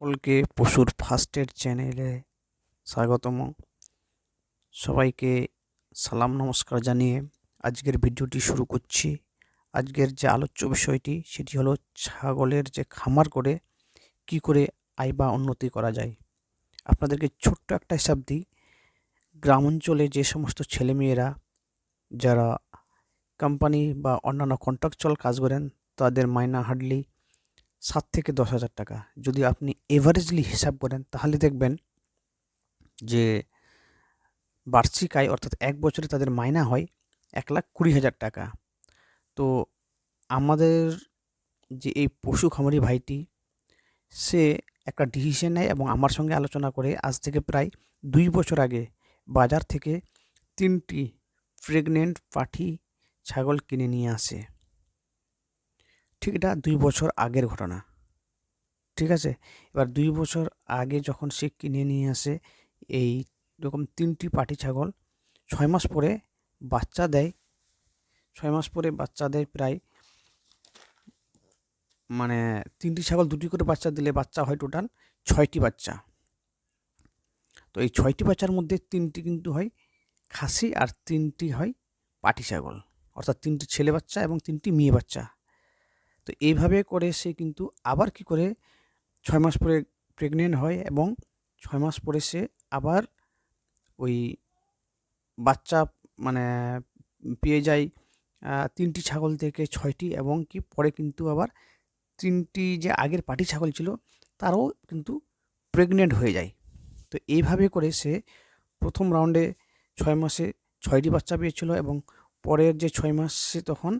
সকলকে পশুর first aid চ্যানেলে স্বাগতম। সবাইকে সালাম নমস্কার জানিয়ে আজকের ভিডিওটি শুরু করছি। আজকের যে আলোচ্য বিষয়টি, সেটি হলো ছাগলের যে খামার করে কি করে আয় বা উন্নতি করা যায়। আপনাদেরকে ছোট্ট একটা হিসাব দিই। গ্রাম অঞ্চলে যে সমস্ত ছেলেমেয়েরা, যারা কোম্পানি বা অন্যান্য কন্ট্রাকচুয়াল কাজ করেন, তাদের মাইনা হার্ডলি সাত থেকে দশ হাজার টাকা। যদি আপনি এভারেজলি হিসাব করেন, তাহলে দেখবেন যে বার্ষিক আয় অর্থাৎ এক বছরে তাদের মাইনা হয় এক লাখ কুড়ি হাজার টাকা। তো আমাদের যে এই পশু খামারি ভাইটি, সে একটা ডিসিশন নেয় এবং আমার সঙ্গে আলোচনা করে আজ থেকে প্রায় দুই বছর আগে বাজার থেকে তিনটি প্রেগনেন্ট পাঠি ছাগল কিনে নিয়ে আসে। ঠিক এটা দুই বছর আগের ঘটনা। ঠিক আছে? এবার দুই বছর আগে যখন সে কিনে নিয়ে আসে এই রকম তিনটি পাটি ছাগল, ছয় মাস পরে বাচ্চা দেয়, ছয় মাস পরে বাচ্চা দেয় প্রায় মানে তিনটি ছাগল দুটি করে বাচ্চা দিলে বাচ্চা হয় টোটাল ছয়টি বাচ্চা। তো এই ছয়টি বাচ্চার মধ্যে তিনটি কিন্তু হয় খাসি আর তিনটি হয় পাটি ছাগল। অর্থাৎ তিনটি ছেলে বাচ্চা এবং তিনটি মেয়ে বাচ্চা। তো এইভাবে করে সে কিন্তু আবার কি করে ছয় মাস পরে প্রেগনেন্ট হয় এবং ছয় মাস পরে সে আবার ওই বাচ্চা মানে পেয়ে যায় তিনটি ছাগল থেকে ছয়টি এবং কি পরে কিন্তু আবার তিনটি যে আগের পাটি ছাগল ছিল তারও কিন্তু প্রেগনেন্ট হয়ে যায়। তো এইভাবে করে সে প্রথম রাউন্ডে ছয় মাসে ছয়টি বাচ্চা পেয়েছিল এবং পরের যে ছয় মাসে তখন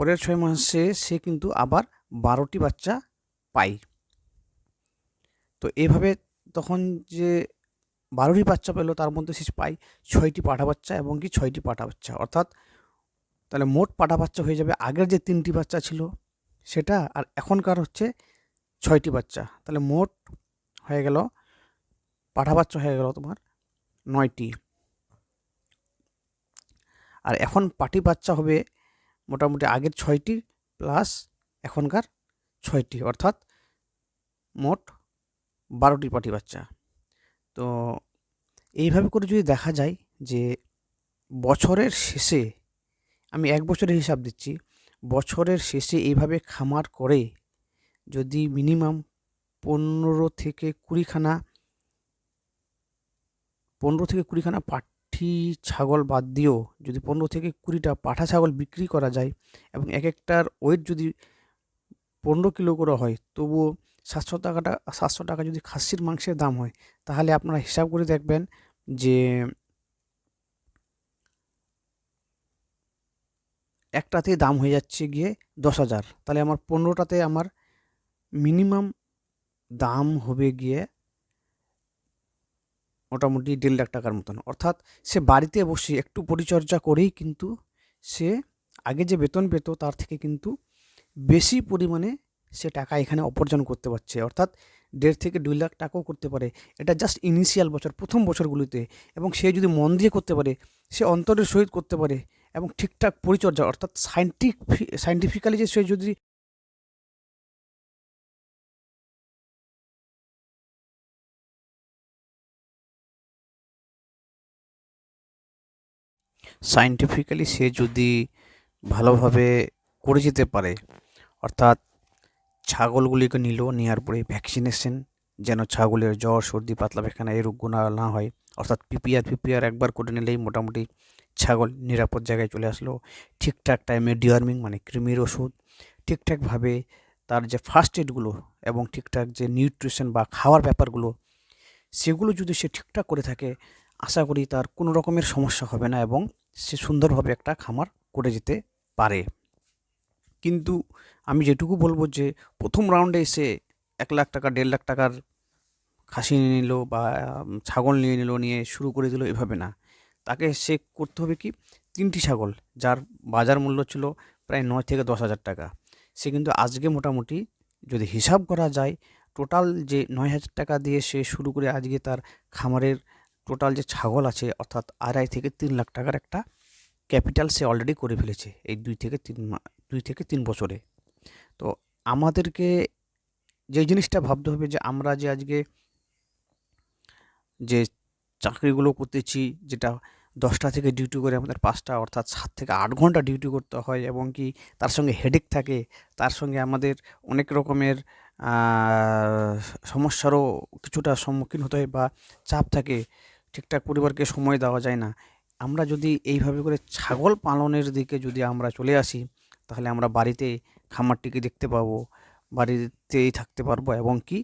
পরের ছয় মাসে সে কিন্তু আবার বারোটি বাচ্চা পায়। তো এভাবে তখন যে বারোটি বাচ্চা পেল, তার মধ্যে সে পায় ছয়টি পাঠা বাচ্চা এবং কি ছয়টি পাঠা বাচ্চা। অর্থাৎ তাহলে মোট পাঠা বাচ্চা হয়ে যাবে, আগের যে তিনটি বাচ্চা ছিল সেটা আর এখনকার হচ্ছে ছয়টি বাচ্চা। তাহলে মোট হয়ে গেল, পাঠা বাচ্চা হয়ে গেল তোমার নয়টি। আর এখন পাটি বাচ্চা হবে মোটামুটি আগের ছয়টি প্লাস এখনকার ছয়টি, অর্থাৎ মোট বারোটি পাটি বাচ্চা। তো এইভাবে করে যদি দেখা যায় যে বছরের শেষে, আমি এক বছরের হিসাব দিচ্ছি, বছরের শেষে এইভাবে খামার করে যদি মিনিমাম পনেরো থেকে কুড়িখানা, পনেরো থেকে কুড়িখানা পাট পাঠি ছাগল বাদ দিয়েও যদি পনেরো থেকে কুড়িটা পাঠা ছাগল বিক্রি করা যায় এবং এক একটার ওয়েট যদি পনেরো কিলো করে হয়, তবুও সাতশো টাকাটা, সাতশো টাকা যদি খাসির মাংসের দাম হয়, তাহলে আপনারা হিসাব করে দেখবেন যে একটাতে দাম হয়ে যাচ্ছে গিয়ে দশ হাজার। তাহলে আমার পনেরোটাতে আমার মিনিমাম দাম হবে গিয়ে মোটামুটি দেড় লাখ টাকার মতন। অর্থাৎ সে বাড়িতে বসে একটু পরিচর্যা করেই কিন্তু সে আগে যে বেতন পেত তার থেকে কিন্তু বেশি পরিমাণে সে টাকা এখানে অর্জন করতে পারছে। অর্থাৎ দেড় থেকে দুই লাখ টাকাও করতে পারে। এটা জাস্ট ইনিশিয়াল বছর, প্রথম বছরগুলিতে। এবং সে যদি মন দিয়ে করতে পারে, সে অন্তরের সহিত করতে পারে এবং ঠিকঠাক পরিচর্যা, অর্থাৎ সাইন্টিফিক সাইন্টিফিক্যালি যে সে যদি সাইন্টিফিক্যালি সে যদি ভালোভাবে করে যেতে পারে, অর্থাৎ ছাগলগুলিকে নিল নেওয়ার পরে ভ্যাকসিনেশন যেন ছাগলের জ্বর, সর্দি, পাতলা পায়খানা এই রোগগুলো না হয়, অর্থাৎ পিপিআর পিপিআর একবার করে নিলেই মোটামুটি ছাগল নিরাপদ জায়গায় চলে আসলো। ঠিকঠাক টাইমে ডিওয়ার্মিং মানে কৃমির ওষুধ, ঠিকঠাকভাবে তার যে ফার্স্ট এডগুলো এবং ঠিকঠাক যে নিউট্রিশন বা খাওয়ার ব্যাপারগুলো, সেগুলো যদি সে ঠিকঠাক করে থাকে আশা করি তার কোনো রকমের সমস্যা হবে না এবং সে সুন্দরভাবে একটা খামার করে যেতে পারে। কিন্তু আমি যেটুকু বলব যে, প্রথম রাউন্ডে এসে এক লাখ টাকা, দেড় লাখ টাকার খাসি নিয়ে নিল বা ছাগল নিয়ে নিল, নিয়ে শুরু করে দিল এভাবে না। তাকে সে করতে হবে কি? তিনটি ছাগল, যার বাজার মূল্য ছিল প্রায় নয় থেকে দশ হাজার টাকা। সে কিন্তু আজকে মোটামুটি যদি হিসাব করা যায় টোটাল যে নয় হাজার টাকা দিয়ে সে শুরু করে আজকে তার খামারের টোটাল যে ছাগল আছে, অর্থাৎ আড়াই থেকে তিন লাখ টাকার একটা ক্যাপিটাল সে অলরেডি করে ফেলেছে এই দুই থেকে তিন দুই থেকে তিন বছরে। তো আমাদেরকে যে জিনিসটা ভাবতে হবে যে আমরা যে আজকে যে চাকরিগুলো করতেছি, যেটা দশটা থেকে ডিউটি করে আমাদের পাঁচটা, অর্থাৎ সাত থেকে আট ঘণ্টা ডিউটি করতে হয় এবং কি তার সঙ্গে হেডেক থাকে, তার সঙ্গে আমাদের অনেক রকমের সমস্যারও কিছুটা সম্মুখীন হতে হয় বা চাপ থাকে, ঠিকঠাক পরিবারকে সময় দেওয়া যায় না। আমরা যদি এইভাবে করে ছাগল পালনের দিকে যদি আমরা চলে আসি, তাহলে আমরা বাড়িতে খামারটিকে দেখতে পাবো, বাড়িতেই থাকতে পারব এবং কি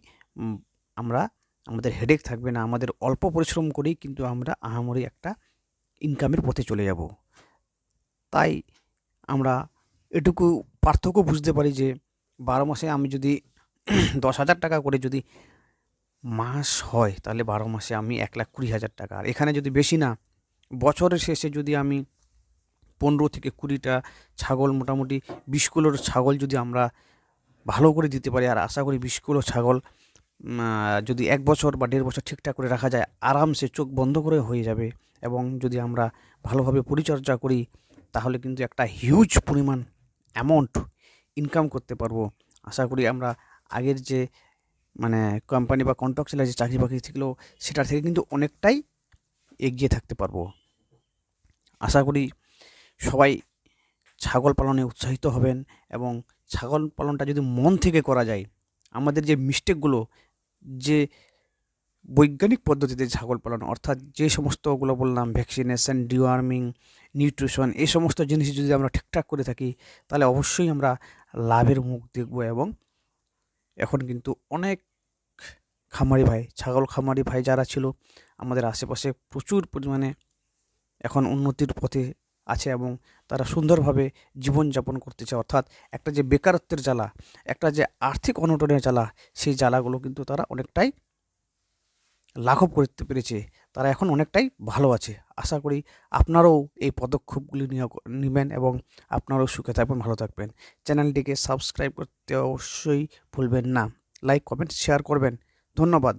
আমরা, আমাদের হেডেক থাকবে না, আমাদের অল্প পরিশ্রম করেই কিন্তু আমরা আহামরি একটা ইনকামের পথে চলে যাব। তাই আমরা এটুকু পার্থক্য বুঝতে পারি যে বারো মাসে আমি যদি দশ হাজার টাকা করে যদি মাস হয়, তাহলে বারো মাসে আমি এক লাখ কুড়ি হাজার টাকা। আর এখানে যদি বেশি না, বছরের শেষে যদি আমি পনেরো থেকে কুড়িটা ছাগল, মোটামুটি বিশ কিলোর ছাগল যদি আমরা ভালো করে দিতে পারি, আর আশা করি বিশ কিলো ছাগল যদি এক বছর বা দেড় বছর ঠিকঠাক করে রাখা যায়, আরামসে চোখ বন্ধ করে হয়ে যাবে। এবং যদি আমরা ভালোভাবে পরিচর্যা করি, তাহলে কিন্তু একটা হিউজ পরিমাণ অ্যামাউন্ট ইনকাম করতে পারব। আশা করি আমরা আগের যে মানে কোম্পানি বা কন্ট্রাকচারের যে চাকরি বাকরি ছিল, সেটার থেকে কিন্তু অনেকটাই এগিয়ে থাকতে পারব। আশা করি সবাই ছাগল পালনে উৎসাহিত হবেন এবং ছাগল পালনটা যদি মন থেকে করা যায়, আমাদের যে মিস্টেকগুলো যে বৈজ্ঞানিক পদ্ধতিতে ছাগল পালন, অর্থাৎ যে সমস্তগুলো বললাম ভ্যাকসিনেশন ডিওয়ার্মিং নিউট্রিশন এই সমস্ত জিনিস যদি আমরা ঠিকঠাক করে থাকি, তাহলে অবশ্যই আমরা লাভের মুখ দেখব এবং এখন কিন্তু অনেক খামারি ভাই, ছাগল খামারি ভাই যারা ছিল, আমাদের আশেপাশে প্রচুর পরিমাণে এখন উন্নতির পথে আছে এবং তারা সুন্দরভাবে জীবনযাপন করতেছে। অর্থাৎ একটা যে বেকারত্বের জ্বালা, একটা যে আর্থিক অনটনের জ্বালা, সেই জ্বালাগুলো কিন্তু তারা অনেকটাই লাঘব করতে পেরেছে, তারা এখন অনেকটাই ভালো আছে। আশা করি আপনারাও এই পদক্ষেপগুলি নেবেন এবং আপনারাও সুখে থাকবেন, ভালো থাকবেন। চ্যানেলটিকে সাবস্ক্রাইব করতে অবশ্যই ভুলবেন না। লাইক, কমেন্ট, শেয়ার করবেন। ধন্যবাদ।